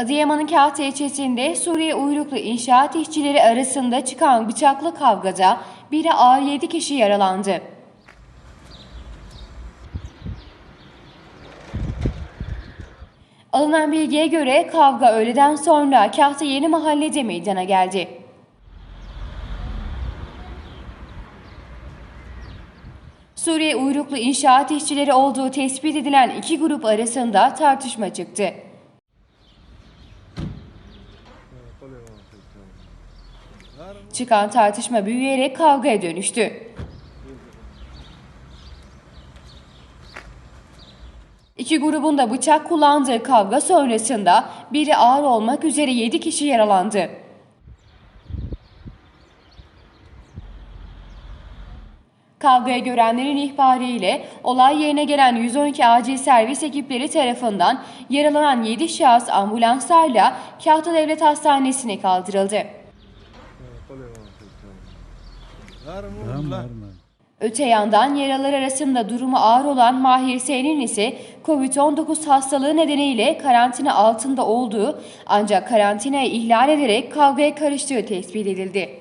Adıyaman'ın Kahta ilçesinde Suriye uyruklu inşaat işçileri arasında çıkan bıçaklı kavgada biri ağır 7 kişi yaralandı. Alınan bilgiye göre kavga öğleden sonra Kahta Yeni Mahalle'de meydana geldi. Suriye uyruklu inşaat işçileri olduğu tespit edilen iki grup arasında tartışma çıktı. Çıkan tartışma büyüyerek kavgaya dönüştü. İki grubun da bıçak kullandığı kavga sonrasında biri ağır olmak üzere 7 kişi yaralandı. Kavgaya görenlerin ihbarı ile olay yerine gelen 112 acil servis ekipleri tarafından yaralanan 7 şahıs ambulanslarla Kahta Devlet Hastanesi'ne kaldırıldı. Öte yandan yaralar arasında durumu ağır olan Mahir S'nin ise Covid-19 hastalığı nedeniyle karantina altında olduğu ancak karantinayı ihlal ederek kavgaya karıştığı tespit edildi.